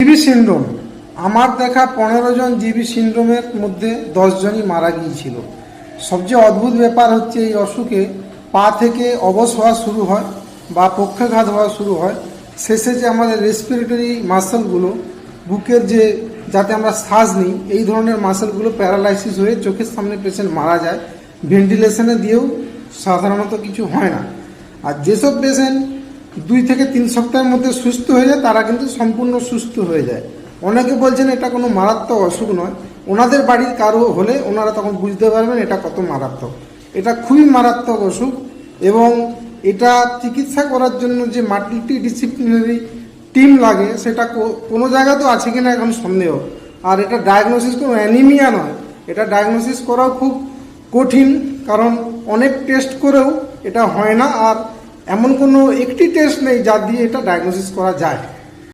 GB syndrome. আমার দেখা পনেরো জন জিবি সিন্ড্রোমের মধ্যে দশজনই মারা গিয়েছিল। সবচেয়ে অদ্ভুত ব্যাপার হচ্ছে এই অসুখে পা থেকে অবশ হওয়া শুরু হয় বা পক্ষাঘাত হওয়া শুরু হয়। শেষে যে আমাদের রেসপিরেটরি মাসেলগুলো বুকের যে যাতে আমরা শ্বাস নিই, এই ধরনের মাসেলগুলো প্যারালাইসিস হয়ে চোখের সামনে পেশেন্ট মারা যায়। ভেন্টিলেশনে দিয়েও সাধারণত কিছু হয় না। আর যেসব পেশেন্ট দুই থেকে তিন সপ্তাহের মধ্যে সুস্থ হয়ে যায়, তারা কিন্তু সম্পূর্ণ সুস্থ হয়ে যায়। অনেকে বলছেন এটা কোনো মারাত্মক অসুখ নয়। ওনাদের বাড়ির কারও হলে ওনারা তখন বুঝতে পারবেন এটা কত মারাত্মক। এটা খুবই মারাত্মক অসুখ এবং এটা চিকিৎসা করার জন্য যে মাল্টি ডিসিপ্লিনারি টিম লাগে, সেটা কোনো তো আছে কিনা এখন সন্দেহ। আর এটা ডায়াগনোসিস কোনো অ্যানিমিয়া নয়। এটা ডায়াগনোসিস করাও খুব কঠিন, কারণ অনেক টেস্ট করেও এটা হয় না। আর এমন কোনো একটি টেস্ট নেই যা দিয়ে এটা ডায়াগনোসিস করা যায়।